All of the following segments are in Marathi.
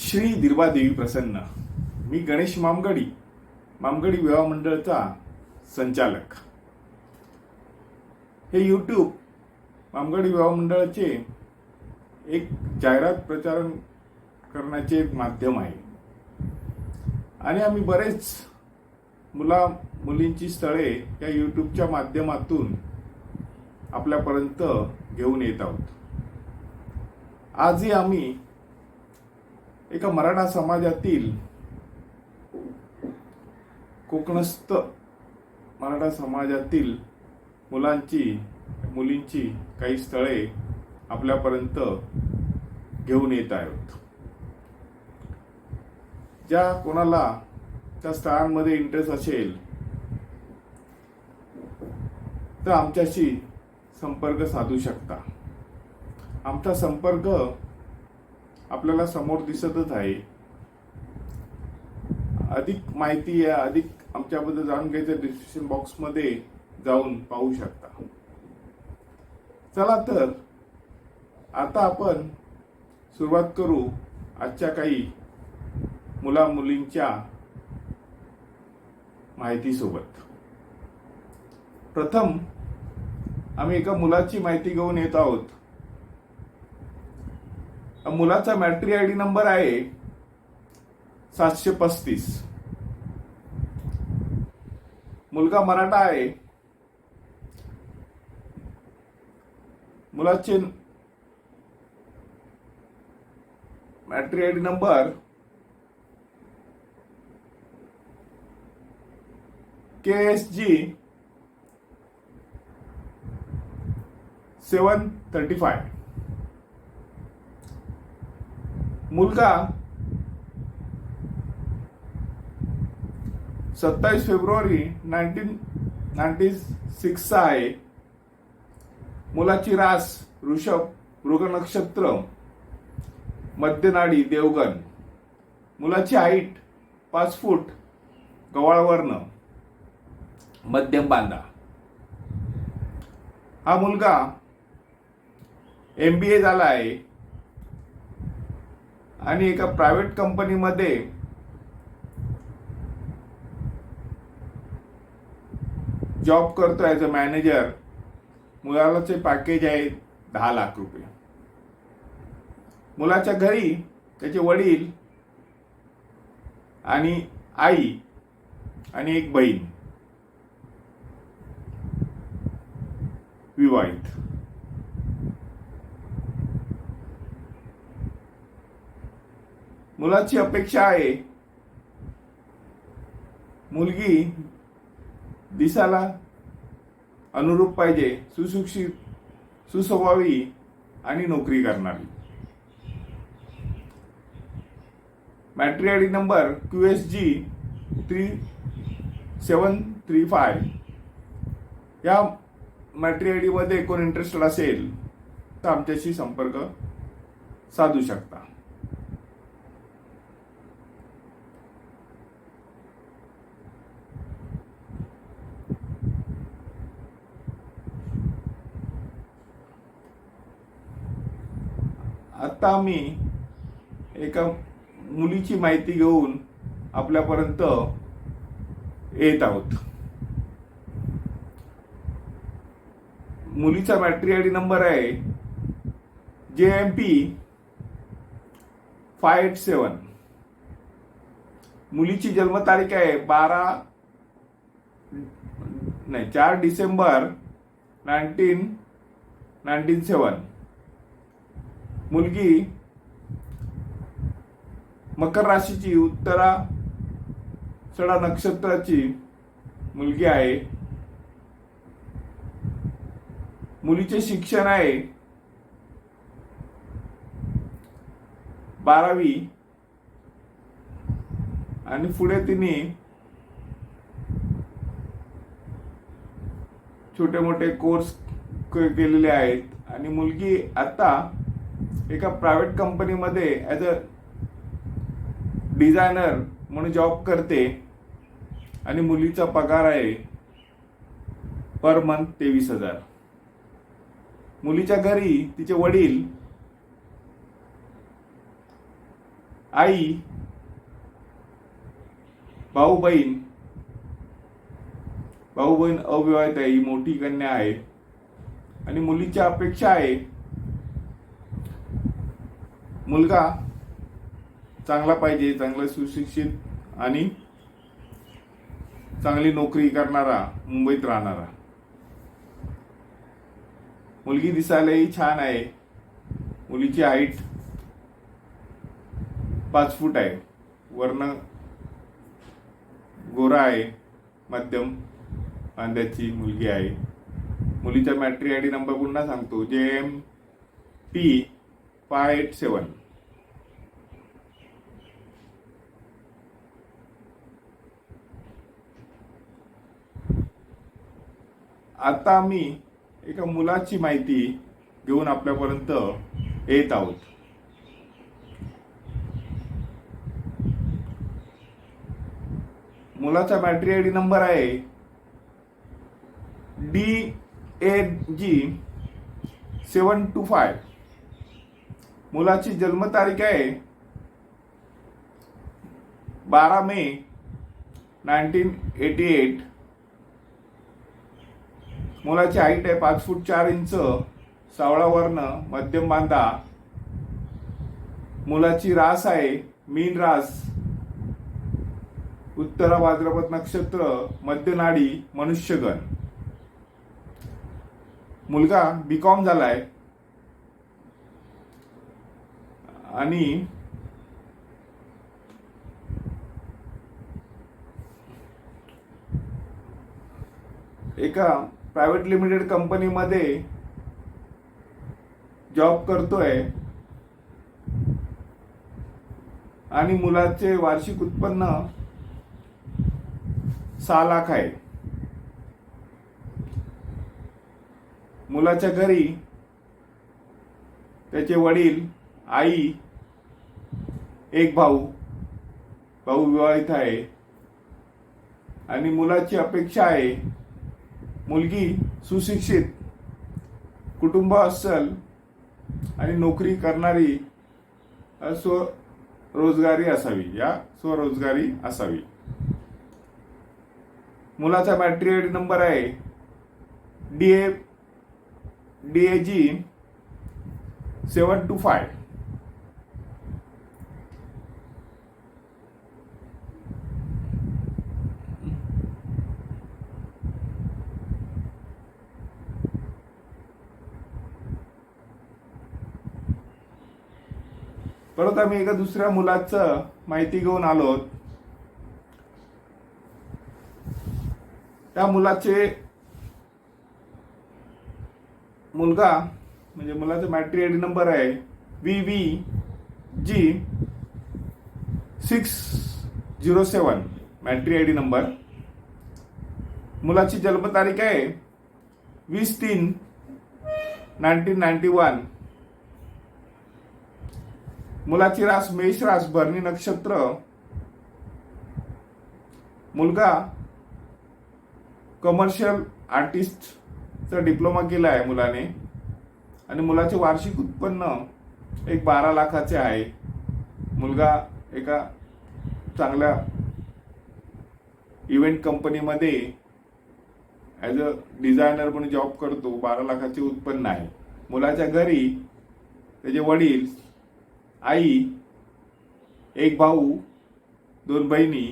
श्री देवी प्रसन्न. मी गणेश मामगडी मामगडी विवाह मंडळचा संचालक. हे यूट्यूब मामगडी विवाह मंडळाचे एक जाहिरात प्रचारण करण्याचे एक माध्यम आहे. आणि आम्ही बरेच मुला मुलींची स्थळे या यूट्यूबच्या माध्यमातून आपल्यापर्यंत घेऊन येत आहोत. आजही आम्ही एका मराठा समाजातील कोकणस्थ मराठा समाजातील मुलांची मुलींची काही स्थळे आपल्यापर्यंत घेऊन येत आहोत. ज्या कोणाला त्या स्थळांमध्ये इंटरेस्ट असेल तर आमच्याशी संपर्क साधू शकता. आमचा संपर्क आपल्याला समोर दिसतच आहे. अधिक माहिती या अधिक आमच्याबद्दल जाणून घ्यायचं डिस्क्रिप्शन बॉक्समध्ये जाऊन पाहू शकता. चला तर आता आपण सुरुवात करू आजच्या काही मुला मुलींच्या माहितीसोबत. प्रथम आम्ही एका मुलाची माहिती घेऊन येत आहोत. मुलाचा मॅट्री आय डी नंबर आहे सातशे पस्तीस. मुलगा मराठा आहे. मुलाचे matri I D number K S G seven thirty five. मुलगा सत्तावीस फेब्रुवारी नाईन्टीन नाईन्टी सिक्सचा आहे. मुलाची रास ऋषभ मृग नक्षत्र मध्यनाडी देवगण. मुलाची हाईट पाच फूट गवाळवर्ण मध्यम बांधा. हा मुलगा एम बी ए झाला आहे. आणि एका प्रायव्हेट कंपनीमध्ये जॉब करतो ॲज अ मॅनेजर मुलाचे पॅकेज आहे दहा लाख रुपये. मुलाच्या घरी त्याचे वडील आणि आई आणि एक बहीण. विवाहित. मुलाची अपेक्षा आहे. मुलगी दिसाला अनुरूप पाहिजे सुशिक्षित सुस्वभावी आणि नोकरी करणारी. Matri I D number Q S G three seven three five. या मॅट्री आय डीमध्ये कोण इंटरेस्टेड असेल तर आमच्याशी संपर्क साधू शकता. आता आम्ही एका मुलीची माहिती घेऊन आपल्यापर्यंत येत आहोत. मुलीचा बॅटरी आय डी नंबर आहे J M P five eight seven मुलीची जन्मतारीख आहे बारा नाही चार डिसेंबर नाईन्टीन नाईन्टीन सेवन मुलगी मकर राशीची उत्तरा सडा नक्षत्राची मुलगी आहे. मुलीचे शिक्षण आहे. बारावी आणि पुढे तिने छोटे मोठे कोर्स केलेले आहेत आणि मुलगी आता एका प्रायव्हेट कंपनीमध्ये ॲज अ डिझायनर म्हणून जॉब करते आणि मुलीचा पगार आहे पर मंथ तेवीस हजार. मुलीच्या घरी तिचे वडील आई भाऊ बहीण भाऊ बहीण अविवाहित आहे ही मोठी कन्या आहे आणि मुलीच्या अपेक्षा आहे मुलगा चांगला पाहिजे चांगला सुशिक्षित आणि चांगली नोकरी करणारा मुंबईत राहणारा. मुलगी दिसायलाही छान आहे. मुलीची हाईट पाच फूट आहे. वर्ण गोरा आहे मध्यम कांद्याची मुलगी आहे. मुलीचा मॅट्री आय डी नंबर पुन्हा सांगतो. J M P five eight seven आता आम्ही एका मुलाची माहिती घेऊन आपल्यापर्यंत येत आहोत. मुलाचा बॅटरी आय डी नंबर आहे D A G seven two five मुलाची जन्मतारीख आहे बारा मे नाईन्टीन एटी एट मुलाची हाईट आहे पाच फूट चार इंच. सावळा वर्ण मध्यम बांधा. मुलाची रास आहे मीन रास. उत्तरा भाद्रपद नक्षत्र मध्यनाडी मनुष्यगण. मुलगा बीकॉम झालाय. आणि एका प्रायव्हेट लिमिटेड कंपनीमध्ये जॉब करतोय आणि मुलाचे वार्षिक उत्पन्न सहा लाख आहे. मुलाच्या घरी त्याचे वडील आई एक भाऊ भाऊ विवाहित आहे. आणि मुलाची अपेक्षा आहे मुलगी सुशिक्षित कुटुंब अस्सल आणि नोकरी करणारी स्वरोजगारी असावी. या स्वरोजगारी असावी. मुलाचा बॅटरी आय नंबर आहे. D A D A G seven two five परत आम्ही एका दुसऱ्या मुलाचं माहिती घेऊन आलो. त्या मुलाचे मुलगा म्हणजे मुलाचा मॅट्री आय डी नंबर आहे V V G six zero seven matri I D number मुलाची जन्मतारीख आहे वीस तीन नाईन्टीन नाईन्टी वन मुलाची रास मेष रास भरणी नक्षत्र. मुलगा कमर्शियल आर्टिस्टचा डिप्लोमा केला आहे मुलाने. आणि मुलाचे वार्षिक उत्पन्न एक बारा लाखाचे आहे. मुलगा एका चांगल्या इव्हेंट कंपनीमध्ये ॲज अ डिझायनर म्हणून जॉब करतो. बारा लाखाचे उत्पन्न आहे. मुलाच्या घरी त्याचे वडील आई एक भाऊ दोन बहिणी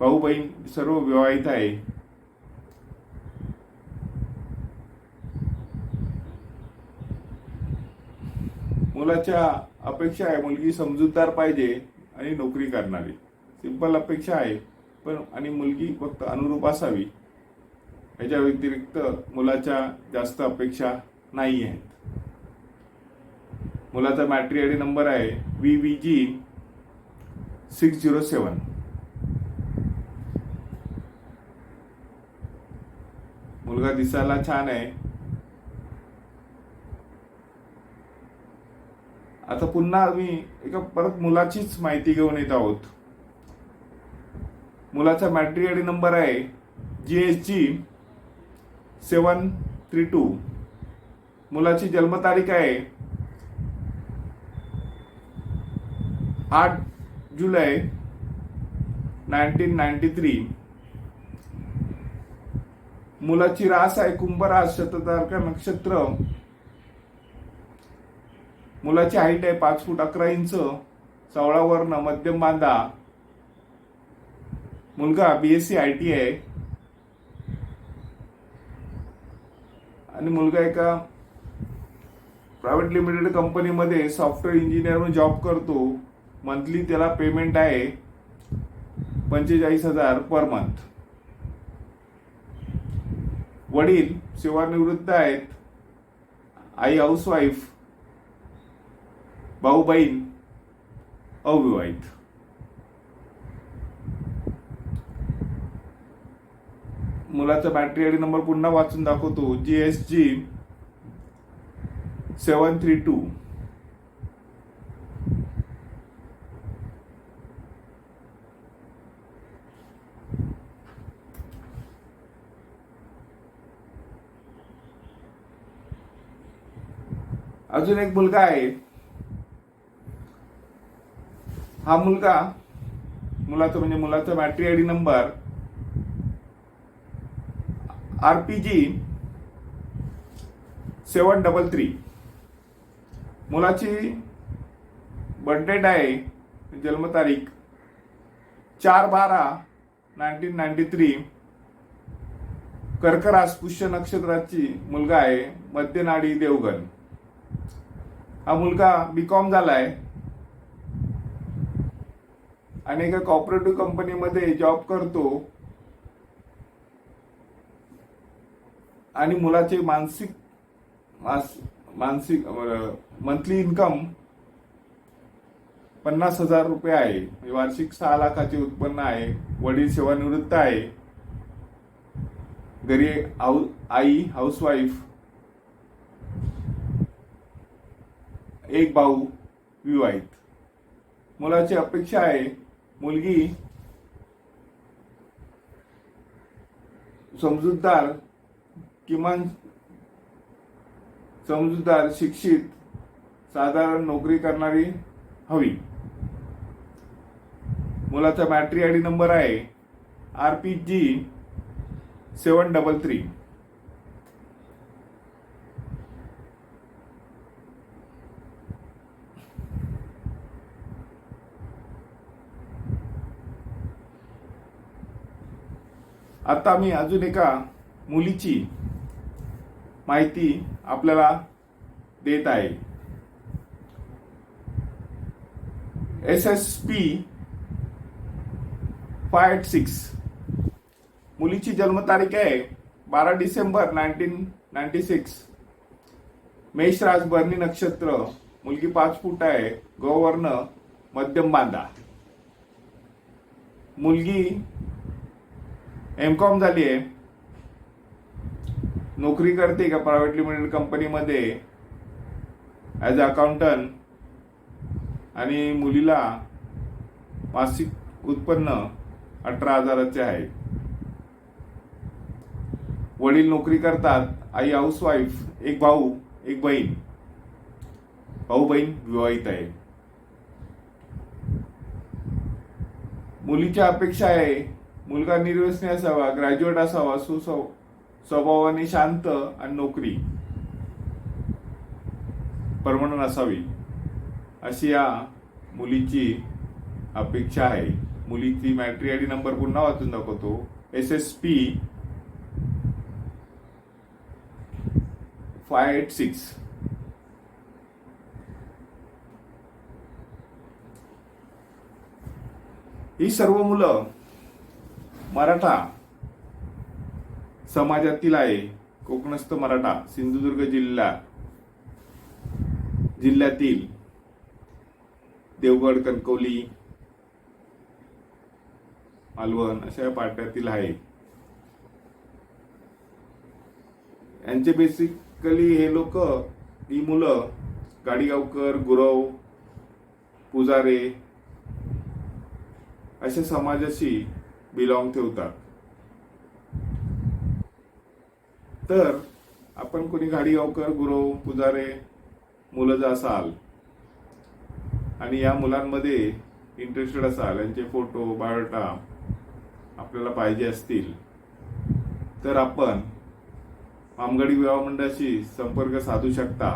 भाऊ बहीण सर्व विवाहित आहे. मुलाच्या अपेक्षा आहे मुलगी समजूतदार पाहिजे आणि नोकरी करणारी. सिंपल अपेक्षा आहे पण आणि मुलगी फक्त अनुरूप असावी. याच्या व्यतिरिक्त मुलाच्या जास्त अपेक्षा नाही आहेत मुलाचा मॅट्री आय डी नंबर आहे V V G six zero seven मुलगा दिसायला छान आहे. आता पुन्हा आम्ही एका परत मुलाचीच माहिती घेऊन येत आहोत. मुलाचा मॅट्री आय डी नंबर आहे G S G seven three two मुलाची जन्मतारीख आहे आठ जुलै नाईन्टीन नाईन्टी थ्री. मुलाची रास आहे कुंभरास शततारका नक्षत्र. मुलाची हाईट आहे पाच फूट अकरा इंच. सावळा वर्ण मध्यम बांधा. मुलगा बीएससी आय टी आहे. आणि मुलगा एका प्रायव्हेट लिमिटेड कंपनीमध्ये सॉफ्टवेअर इंजिनियर म्हणून जॉब करतो. मंथली त्याला पेमेंट आहे पंचेचाळीस हजार पर मंथ. वडील सेवानिवृत्त आहेत. आई हाऊसवाईफ भाऊ बहीण अविवाहित. मुलाचा बॅटरी आयडी नंबर पुन्हा वाचून दाखवतो. G S G seven three two अजून एक मुलगा आहे. हा मुलगा मुलाचा म्हणजे मुलाचा battery ID number R P G seven double three मुलाची बर्थडेट आहे जन्मतारीख चार बारा नाईन्टीन नाईन्टी थ्री कर्करास पुष्य नक्षत्राची मुलगा आहे मध्यनाडी देवगण. हा मुलगा बी कॉम झालाय. आणि एका कॉपरेटिव्ह कंपनीमध्ये जॉब करतो. आणि मुलाचे मानसिक मास- मानसिक मंथली इन्कम पन्नास हजार रुपये आहे. म्हणजे वार्षिक सहा लाखाचे उत्पन्न आहे. वडील सेवानिवृत्त आहे. घरी हाऊ आई हाऊसवाईफ एक भाऊ विवाहित. मुलाची अपेक्षा आहे मुलगी समजूतदार किमान समजूतदार शिक्षित साधारण नोकरी करणारी हवी. मुलाचा बॅटरी आय डी नंबर आहे R P G seven double three आता मी अजून एका मुलीची माहिती आपल्याला देत आहे. S S P five eight six मुलीची जन्मतारीख आहे बारा डिसेंबर नाईन्टीन नाईन्टी सिक्स. मेषराज बर्नी नक्षत्र मुलगी पाच फूट आहे गोवर्ण मध्यम बांधा. मुलगी एम कॉम झाली आहे. नोकरी करते का प्रायव्हेट लिमिटेड कंपनीमध्ये ॲज अ अकाउंटंट आणि मुलीला मासिक उत्पन्न अठरा हजाराचे आहे. वडील नोकरी करतात. आई हाऊसवाईफ एक भाऊ एक बहीण. भाऊ बहीण विवाहित आहे. मुलीच्या अपेक्षा आहे मुलगा निर्व्यसनी असावा ग्रॅज्युएट असावा सुसव स्वभावाने शांत आणि नोकरी. परमनंट असावी अशी या मुलीची अपेक्षा आहे. मुलीची मॅट्री आय डी नंबर पुन्हा वाचून दाखवतो. S S P five eight six. ही सर्व मुलं मराठा समाजातील आहे. कोकणस्थ मराठा सिंधुदुर्ग जिल्हा जिल्ह्यातील देवगड कणकवली मालवण अशा पाट्यातील आहे. यांचे बेसिकली हे लोक ही मुलं गाडीगावकर गुरव पुजारे अशा समाजाशी बिलॉंग ठेवतात. तर आपण कोणी गाडीगावकर गुरव पुजारे मुलं जर असाल आणि या मुलांमध्ये इंटरेस्टेड असाल यांचे फोटो बायोडाटा आपल्याला पाहिजे असतील तर आपण मामगडी विवाह मंडळाशी संपर्क साधू शकता.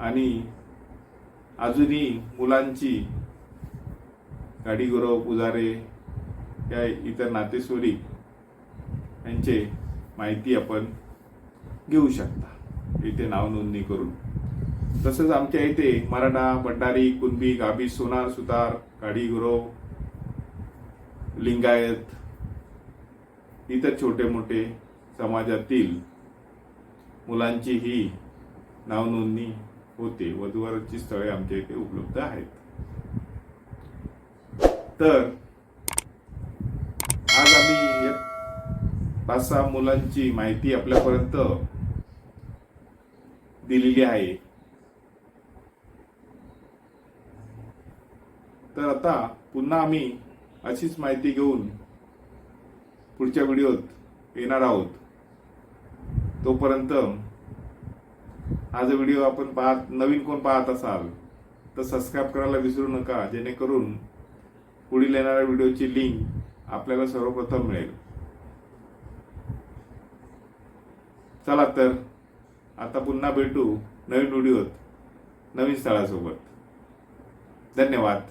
आणि अजूनही मुलांची गाडी गुरव पुजारे या इतर नातेस्वरी यांचे माहिती आपण घेऊ शकता. इथे नाव नोंदणी करून. तसंच आमच्या इथे मराठा भंडारी कुणबी गाबी सोनार सुतार काडीगुरो लिंगायत इतर छोटे मोठे समाजातील मुलांची ही नावनोंदणी होते. वधूवरची स्थळे आमच्या इथे उपलब्ध आहेत. तर आज आम्ही पाच सहा मुलांची माहिती आपल्यापर्यंत दिलेली आहे. तर आता पुन्हा आम्ही अशीच माहिती घेऊन पुढच्या व्हिडिओत येणार आहोत. तोपर्यंत हा जो व्हिडिओ आपण पाहत नवीन कोण पाहत असाल तर सबस्क्राईब करायला विसरू नका. जेणेकरून पुढील येणाऱ्या व्हिडिओची लिंक आपल्याला सर्वप्रथम मिळेल. चला तर आता पुन्हा भेटू नवीन व्हिडिओत नवीन स्थळासोबत. धन्यवाद.